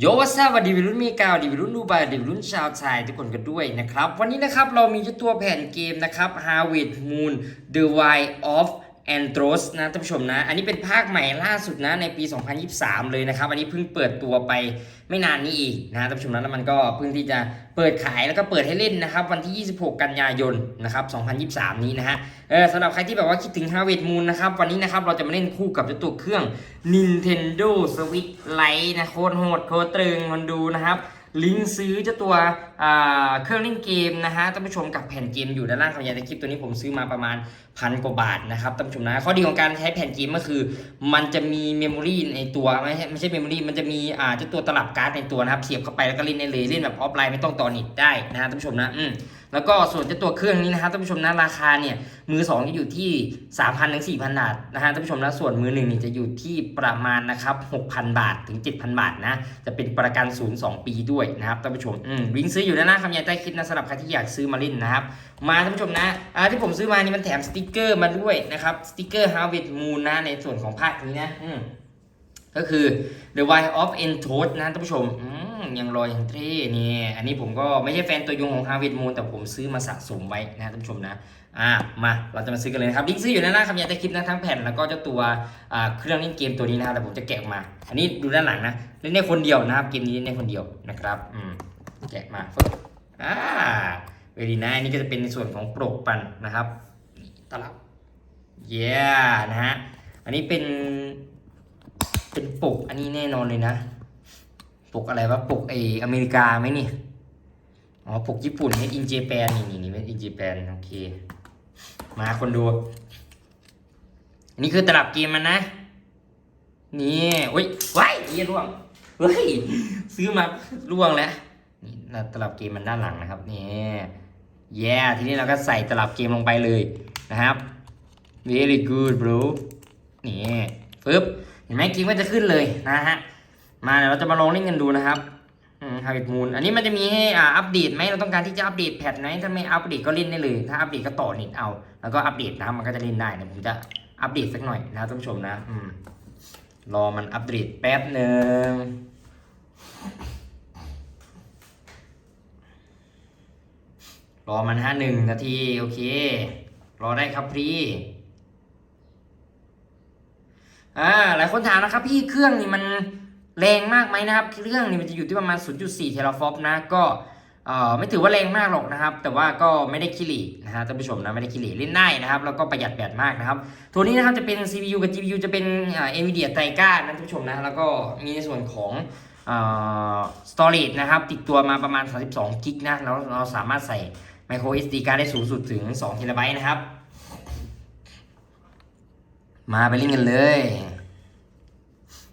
โยวัสวัสดีวิรุ่นมีกาวดีวิรุ่นดูบายดีวิรุ่นชาวชายทุกคนกันด้วยนะครับ วันนี้นะครับเรามีเจ้าตัวแผ่นเกมนะครับ Harvest Moon The Wild of Andros นะท่านผู้ชมนะ อันนี้เป็นภาคใหม่ล่าสุดนะในปี 2023 เลยนะครับ อันนี้เพิ่งเปิดตัวไปไม่นานนี้เองนะท่านผู้ชมนะแล้วมันก็เพิ่งที่จะเปิดขายแล้วก็เปิดให้เล่นนะครับ วันที่ 26 กันยายนนะครับ 2023 นี้นะฮะเออสำหรับใครที่แบบว่าคิดถึง Harvest Moon นะครับ วันนี้นะครับเราจะมาเล่นคู่กับตัวเครื่อง Nintendo Switch Lite นะโคตรโหดโคตรตรึงมันดูนะครับ ลิงก์ซื้อเจ้าตัวเครื่องเล่นเกมนะฮะท่านผู้ชมกับแผ่นเกมอยู่ด้านล่างของยาในคลิปตัวนี้ผมซื้อมาประมาณพันกว่าบาทนะครับท่านผู้ชมนะข้อดีของการใช้แผ่นเกมก็คือ มันจะมีเมมโมรีในตัวไม่ใช่ไม่ใช่เมมโมรีมันจะมีอ่าเจ้าตัวตลับการ์ดในตัวนะครับเสียบเข้าไปแล้วก็เล่นได้เลยเล่นแบบออฟไลน์ไม่ต้องต่อเน็ตได้นะฮะท่านผู้ชมนะอืม แล้วก็ส่วนเจ้าตัวเครื่องนี้นะครับท่านผู้ชมนะราคาเนี่ยมือสองจะอยู่ที่ 3,000ถึง4,000 บาทนะฮะท่านผู้ชมนะส่วนมือหนึ่งนี่จะอยู่ที่ประมาณนะครับ6,000 บาทถึง 7,000 บาทนะจะเป็นประกันศูนย์2ปีด้วยนะครับท่านผู้ชมอืมลิงก์ซื้ออยู่ด้านหน้าคำยายใต้คลิปนะสำหรับใครที่อยากซื้อมาเล่นนะครับมาท่านผู้ชมนะอ่าที่ผมซื้อมานี่มันแถมสติกเกอร์มาด้วยนะครับสติกเกอร์ Harvest Moon นะในส่วนของภาคนี้นะอืมก็คือ The Wild of Entoad นะท่านผู้ชมอืม ยังรอยังเท่นี่ อันนี้ผมก็ไม่ใช่แฟนตัวยงของ Harvest Moon แต่ผมซื้อมาสะสมไว้นะท่านผู้ชมนะอ่ามาเราจะมาซื้อกันเลยนะครับลิงก์ซื้ออยู่ด้านหน้าคำยายใต้คลิปนะทั้งแผ่นแล้วก็เจ้าตัวอ่าเครื่องเล่นเกมตัวนี้นะครับแต่ผมจะแกะออกมา อันนี้ดูด้านหลังนะเล่นได้คนเดียวนะครับเกมนี้เล่นได้คนเดียวนะครับอืมแกะมาฟึ๊บอ่าเวลีนะอันนี้ก็จะเป็นในส่วนของปลกปันนะครับนี่ตลับเย้นะฮะอันนี้เป็นเป็นปกอันนี้แน่นอนเลยนะ ปกอะไรวะปกไออเมริกาไหมนี่อ๋อปกญี่ปุ่นเมดอินเจแปนนี่นี่นี่เมดอินเจแปนโอเค มาคนดู อันนี้คือตลับเกมมันนะ นี่โอ้ยว้ายเยี่ยร่วงเฮ้ยซื้อมาร่วงแล้วนี่ตลับเกมมันด้านหลังนะครับนี่แย่ทีนี้เราก็ใส่ตลับเกมลงไปเลยนะครับ very good bro นี่ปึ๊บเห็นไหมเกมก็จะขึ้นเลยนะฮะ มาเดี๋ยวเราจะมาลองเล่นกันดูนะครับฮาร์ดมูนอันนี้มันจะมีให้อ่าอัปเดตไหมเราต้องการที่จะอัปเดตแพทไหมถ้าไม่อัปเดตก็เล่นได้เลย ถ้าอัปเดตก็ต่อเน็ตเอา แล้วก็อัปเดตนะครับมันก็จะเล่นได้เดี๋ยวผมจะอัปเดตสักหน่อยนะท่านผู้ชมนะอืมรอมันอัปเดตแป๊บหนึ่งรอมันห้าหนึ่งนาทีโอเค รอได้ครับพี่อ่าหลายคนถามนะครับพี่เครื่องนี่มัน แรงมากไหมนะครับ เครื่องนี่มันจะอยู่ที่ประมาณ 0.4 เทราฟอปนะ ก็ไม่ถือว่าแรงมากหรอกนะครับ แต่ว่าก็ไม่ได้ขี้หลีนะฮะท่านผู้ชมนะไม่ได้ขี้หลีเล่นได้นะครับ แล้วก็ประหยัดแบตมากนะครับ ตัวนี้นะครับจะเป็น CPU กับ GPU จะเป็นเอ่อ NVIDIA Tegra นะท่านผู้ชมนะ แล้วก็มีในส่วนของเอ่อ storage นะครับ ติดตัวมาประมาณ 32กิกนะแล้วเราสามารถใส่ micro SD card ได้สูงสุดถึง2 t b นะครับ มาไปเล่นกันเลย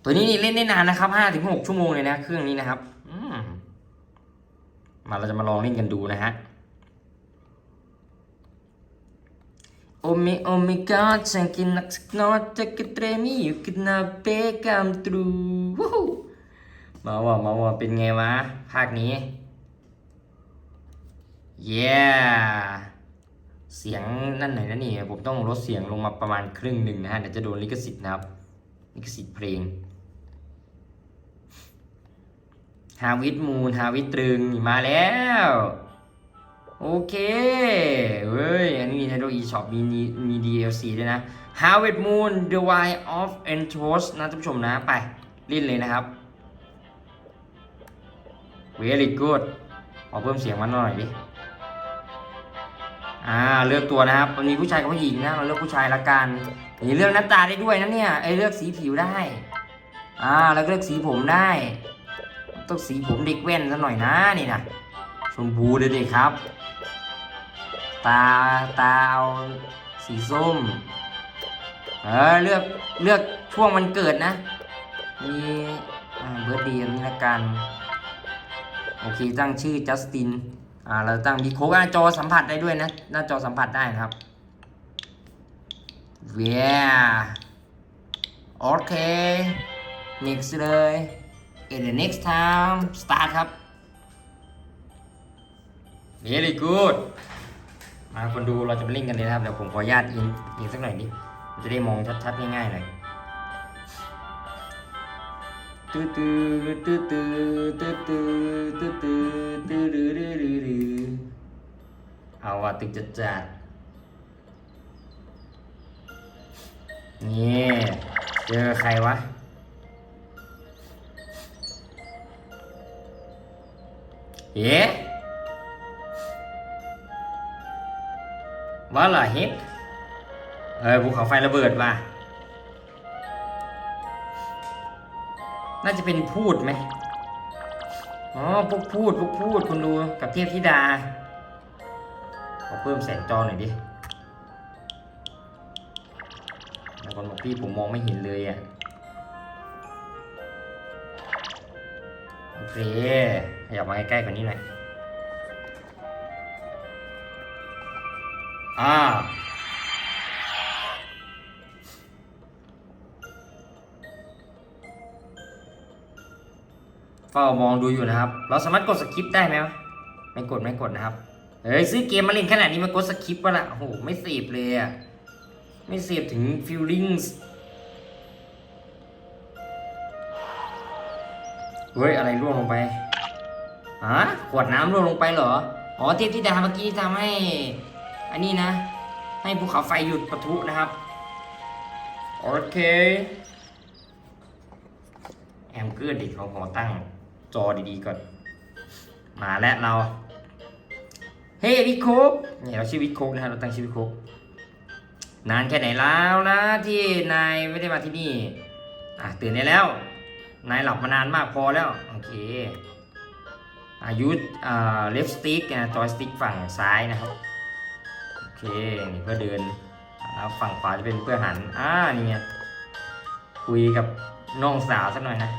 ตัวนี้นี่เล่นได้นานนะครับห้าถึงหกชั่วโมงเลยนะ เครื่องนี้นะครับอมมาเราจะมาลองเล่นกันดูนะฮะโอเมโอเมกาฉันกินนักสกนอตจะกระเตรมีอยู่กินนาเปกามตรูวู้มาว่ามาว่าเป็นไงวะ ภาคนี้ เย้เสียงนั่นไหนนะนี่ผมต้องลดเสียงลงมาประมาณครึ่งหนึ่งนะฮะเดี๋ยวจะโดนลิขสิทธิ์นะครับลิขสิทธิ์เพลง ฮาวิดมูนฮาวิดตรึงมาแล้ว โอเคเว้ย อันนี้ Nintendo eShop มีมีมี DLC ด้วยนะ Harvest Moon The Wild of Entos นะท่านผู้ชมนะ ไปเล่นเลยนะครับ Very good ขอเพิ่มเสียงมาหน่อยดิ อ่า เลือกตัวนะครับ มันมีผู้ชายกับผู้หญิงนะ เราเลือกผู้ชายละกันนี่เลือกหน้าตาได้ด้วยนะเนี่ยไอเลือกสีผิวได้ อ่า แล้วก็เลือกสีผมได้ ต้องสีผมเด็กแว่นซะหน่อยนะนี่นะชมพูเลยดิครับ ตาตาเอาสีส้ม เออเลือกเลือกช่วงวันเกิดนะ มีอ่เบิร์ดเดียนี้ละกัน โอเคตั้งชื่อจัสติน อ่าเราตั้งมีโค้ดหน้าจอสัมผัสได้ด้วยนะ หน้าจอสัมผัสได้นะครับเวียโอเค next เลย in the next time start ครับ very good มาคนดูเราจะมาเล่นกันเลยนะครับ เดี๋ยวผมขออนุญาตอินอินสักหน่อยดิจะได้มองชัดๆ ง่ายๆหน่อยตื้อตื้อตื้อตื้อตื้อตื้อตื้อตื้อตื้อตื้อตื้อตื้อตื้อเอาว่ะตึกจัดจัดนี่เจอใครวะ เอ๊ะว่าเหรอเฮ็ดเออภูเขาไฟระเบิดว่ะน่าจะเป็นพูดไหมอ๋อพวกพูดพวกพูดคุณดูกับเทพธิดา ขอเพิ่มแสงจอหน่อยดิแล้วคนบอกพี่ผมมองไม่เห็นเลยอะ เค ขยับมาใกล้ๆกว่านี้หน่อย อ่า เฝ้ามองดูอยู่นะครับ เราสามารถกดสคิปได้ไหมวะไม่กดไม่กดนะครับ เฮ้ย ซื้อเกมมาเล่นขนาดนี้มากดสคิปวะล่ะโอ้โห ไม่เสพเลยอะไม่เสพถึง feelings เฮ้ยอะไรร่วงลงไปฮะขวดน้ำร่วงลงไปเหรอ อ๋อเทพธิดาเมื่อกี้ทำให้ อันนี้นะ ให้ภูเขาไฟหยุดปะทุนะครับ โอเค แอมเกอร์เด็กเขาขอตั้งจอดีๆก่อน มาแล้วเรา เฮ้ยวิคโคกเนี่ยเราชื่อวิคโคกนะฮะเราตั้งชื่อวิคโคกนานแค่ไหนแล้วนะที่นายไม่ได้มาที่นี่ อะตื่นได้แล้ว นายหลับมานานมากพอแล้ว โอเคอายุอ่าเลฟสติ๊กนะจอยสติ๊กฝั่งซ้ายนะครับ โอเค นี่เพื่อเดินแล้วฝั่งขวาจะเป็นเพื่อหัน อ่า นี่ไงคุยกับน้องสาวสักหน่อยนะ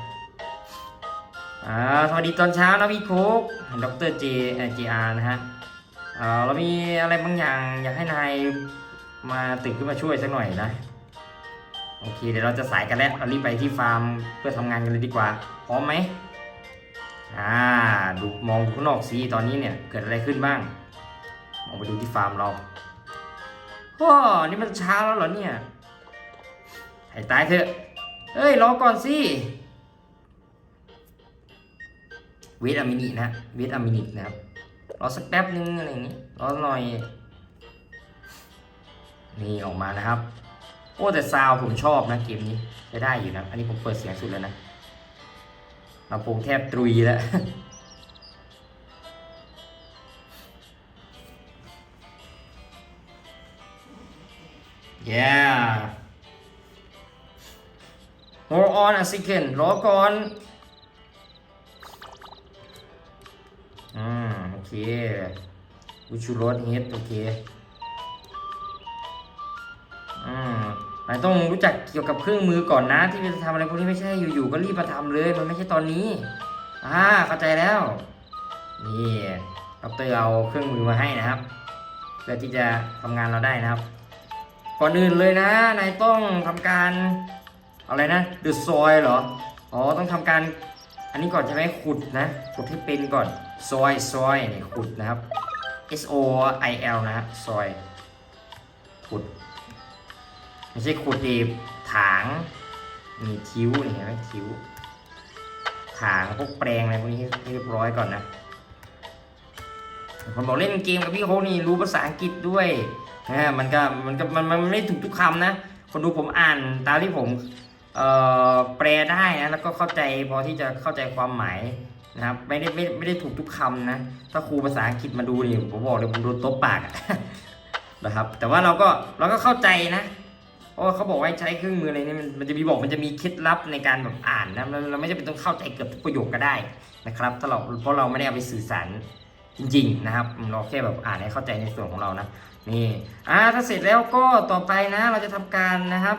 อ่าสวัสดีตอนเช้านะพี่โคกดรเจเอจีอาร์นะฮะอ่าเรามีอะไรบางอย่างอยากให้นายมาตื่นขึ้นมาช่วยสักหน่อยนะ โอเค เดี๋ยวเราจะสายกันแล้วเรารีบไปที่ฟาร์มเพื่อทำงานกันเลยดีกว่า พร้อมไหมอ่าดูมองดูข้างนอกสิตอนนี้เนี่ยเกิดอะไรขึ้นบ้าง มองไปดูที่ฟาร์มเราโอ้นี่มันเช้าแล้วเหรอเนี่ยให้ตายเถอะเฮ้ยรอก่อนสิเวทอมินินะเวทอมินินะครับรอสักแป๊บนึงอะไรอย่างงี้รอหน่อย นี่ออกมานะครับ โอ้แต่ซาวผมชอบนะเกมนี้ใช้ได้อยู่นะ อันนี้ผมเปิดเสียงสุดแล้วนะลำโพงแทบตรุยแล้ว yeah hold on a second รอก่อนอืมโอเควิชูรสเฮดโอเคอืม ต้องรู้จักเกี่ยวกับเครื่องมือก่อนนะ ที่จะทำอะไรพวกนี้ไม่ใช่อยู่ๆก็รีบมาทำเลย มันไม่ใช่ตอนนี้ อ่าเข้าใจแล้ว นี่ดรเอาเครื่องมือมาให้นะครับเพื่อที่จะทำงานเราได้นะครับ ก่อนอื่นเลยนะนายต้องทำการอะไรนะเดือดซอยเหรออ๋อต้องทำการอันนี้ก่อนใช่ไหมขุดนะขุดให้เป็นก่อนซอยซอยนี่ขุดนะครับ S O I L นะซอยขุด ไม่ใช่ขุดดีถางมีคิ้วนี่เห็นไหมคิ้วถางพวกแปลงอะไรพวกนี้ให้เรียบร้อยก่อนนะคนบอกเล่นเกมกับพี่เขานี่รู้ภาษาอังกฤษด้วยนะมันก็มันก็มันมันไม่ถูกทุกคำนะ คนดูผมอ่านตามที่ผมเอ่อแปลได้นะแล้วก็เข้าใจพอที่จะเข้าใจความหมายนะครับไม่ได้ไม่ไม่ได้ถูกทุกคำนะ ถ้าครูภาษาอังกฤษมาดูนี่ผมบอกเลยผมโดนตบปากนะครับ แต่ว่าเราก็เราก็เข้าใจนะ เพราะเขาบอกว่าใช้เครื่องมืออะไรนี่มันมันจะมีบอกมันจะมีเคล็ดลับในการแบบอ่านนะเราไม่จำเป็นต้องเข้าใจเกือบทุกประโยคก็ได้นะครับถ้าเราเพราะเราไม่ได้เอาไปสื่อสารจริงๆนะครับเราแค่แบบอ่านให้เข้าใจในส่วนของเรานะนี่อ่าถ้าเสร็จแล้วก็ต่อไปนะเราจะทำการนะครับ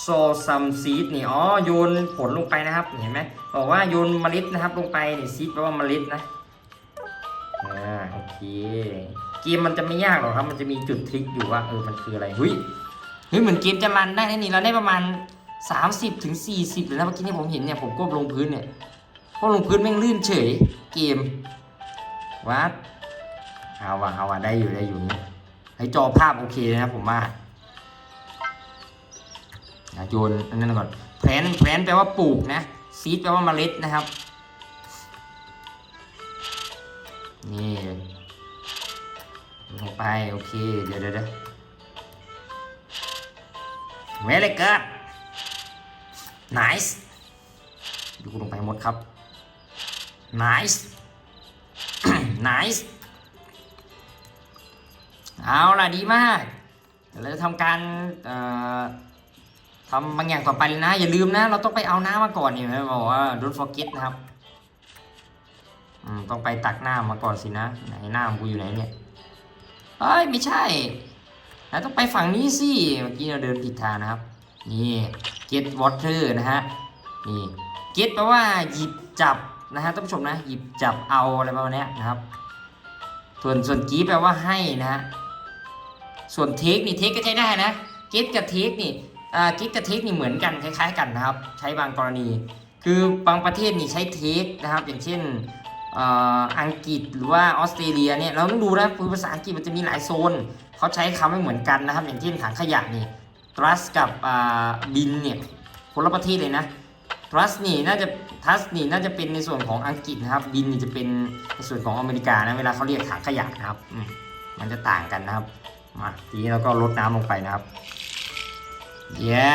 โซซัมซีดนี่อ๋อโยนผลลงไปนะครับเห็นไหมบอกว่าโยนเมล็ดนะครับลงไปนี่ซีดแปลว่าเมล็ดนะอ่าโอเคเกมมันจะไม่ยากหรอกครับ มันจะมีจุดทริคอยู่ว่าเออมันคืออะไรเฮ้ย เฮ้ยเหมือนเกมจะรันได้นะนี่เราได้ประมาณ 30ถึง40เลยนะเมื่อกี้ที่ผมเห็นเนี่ยผมก้มลงพื้นเนี่ยก้มลงพื้นแม่งลื่นเฉยเกมวัดเอาว่ะเอาว่ะได้อยู่ได้อยู่นี่ให้จอภาพโอเคเลยนะผมว่าโยนอันนั้นก่อนแพลนแพลนแปลว่าปลูกนะซีดแปลว่าเมล็ดนะครับนี่ลงไปโอเคเดี๋ยวเดี๋ยว เดี๋ยวเวลเกิด nice ดูลงไปหมดครับ nice nice เอาล่ะดีมากเดี๋ยวเราจะทำการทำบางอย่างต่อไปเลยนะ อย่าลืมนะ เราต้องไปเอาน้ำมาก่อนนี่ไหมบอกว่า don't forget นะครับอืมต้องไปตักน้ำมาก่อนสินะไหนน้ำกูอยู่ไหนเนี่ยเอ้ย ไม่ใช่ นะต้องไปฝั่งนี้สิ เมื่อกี้เราเดินผิดทางนะครับ นี่ get water นะฮะ นี่ get แปลว่าหยิบจับนะฮะท่านผู้ชมนะ หยิบจับเอาอะไรประมาณนี้นะครับ ส่วนส่วนกีแปลว่าให้นะฮะ ส่วนเทคนี่เทคก็ใช้ได้นะเกตกับเทคนี่อ่าเกตกับเทคนี่เหมือนกันคล้าย ๆ กันนะครับ ใช้บางกรณี คือบางประเทศนี่ใช้เทคนะครับ อย่างเช่นอ,อังกฤษหรือว่าออสเตรเลียเนี่ยเราต้องดูนะภาษาอังกฤษมันจะมีหลายโซน เขาใช้คำไม่เหมือนกันนะครับ อย่างเช่นถังขยะนี่ trust กับบินเนี่ยคนละประเทศเลยนะ trust นี่น่าจะ trust นี่น่าจะเป็นในส่วนของอังกฤษนะครับ บินนี่จะเป็นในส่วนของอเมริกานะเวลาเขาเรียกถังขยะนะครับอมมันจะต่างกันนะครับมาทีนี้เราก็ลดน้ำลงไปนะครับเย้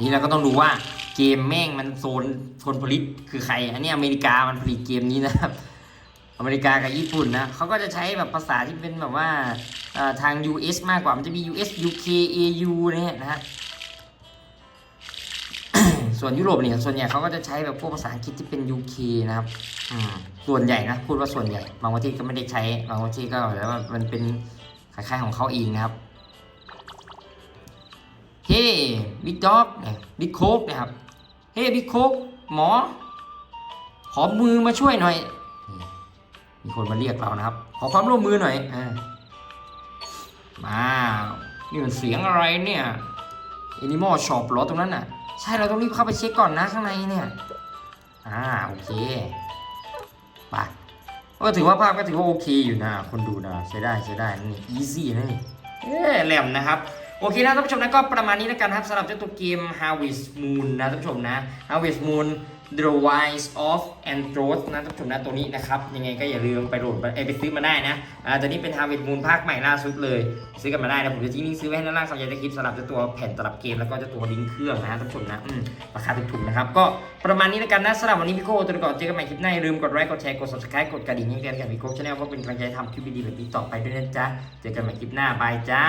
นี่เราก็ต้องดูว่าเกมแม่งมันโซนโซนผลิตคือใคร อันนี้อเมริกามันผลิตเกมนี้นะครับ อเมริกากับญี่ปุ่นนะเขาก็จะใช้แบบภาษาที่เป็นแบบว่าทาง US มากกว่ามันจะมี US UK AU เนี่ยนะฮะส่วนยุโรปเนี่ยส่วนใหญ่เขาก็จะใช้แบบพวกภาษาอังกฤษที่เป็น UK นะครับส่วนใหญ่นะพูดว่าส่วนใหญ่ บางประเทศก็ไม่ได้ใช้บางประเทศก็แล้วามันเป็นคล้ายๆของเขาเองนะครับเฮ้บิ๊กด็อกเนี่ยบิ๊กโคกนะครับเฮ้บิ๊กโคกหมอ ขอมือมาช่วยหน่อย มีคนมาเรียกเรานะครับ ขอความร่วมมือหน่อยอมานี่มันเสียงอะไรเนี่ยแอนิมอลช็อปหรอตรงนั้นน่ะ ใช่เราต้องรีบเข้าไปเช็คก่อนนะข้างในเนี่ย อ่าโอเคไปก็ถือว่าภาพก็ถือว่าโอเคอยู่นะ คนดูนะใช้ได้ใช้ได้นี่ easy นะนี่เอ๊ะแหลมนะครับโอเคนะท่านผู้ชมนะก็ประมาณนี้แล้วกันครับสำหรับเจ้าตัวเกม Harvest Moon นะท่านผู้ชมนะ Harvest Moon The Rise of Andros นะท่านผู้ชมนะตัวนี้นะครับ ยังไงก็อย่าลืมไปโหลดไปเอ้ยไปซื้อมาได้นะอ่าตัวนี้เป็น Harvest Moon ภาคใหม่ล่าสุดเลย ซื้อกันมาได้นะผมจะทิ้งลิงก์ซื้อไว้ให้ด้านล่างสำหรับในคลิปสำหรับจ้าตัวแผ่นตลับเกมแล้วก็จ้าตัวลิงก์เครื่องนะท่านผู้ชมนะอืมราคาถูกๆนะครับ ก็ประมาณนี้แล้วกันนะสำหรับวันนี้พี่โก้ตัวก่อนเจอกันใหม่คลิปหน้าอย่าลืมกดไลค์กดแชร์กด subscribe กดกระดิ่งแจ้งเตือนกันพี่โก้ชาแนลเพื่อเป็นกำลังใจทำคลิปดีๆแบบนี้ต่อไปด้วยนะจ๊ะเจอกันใหม่คลิปหน้าบายจ้า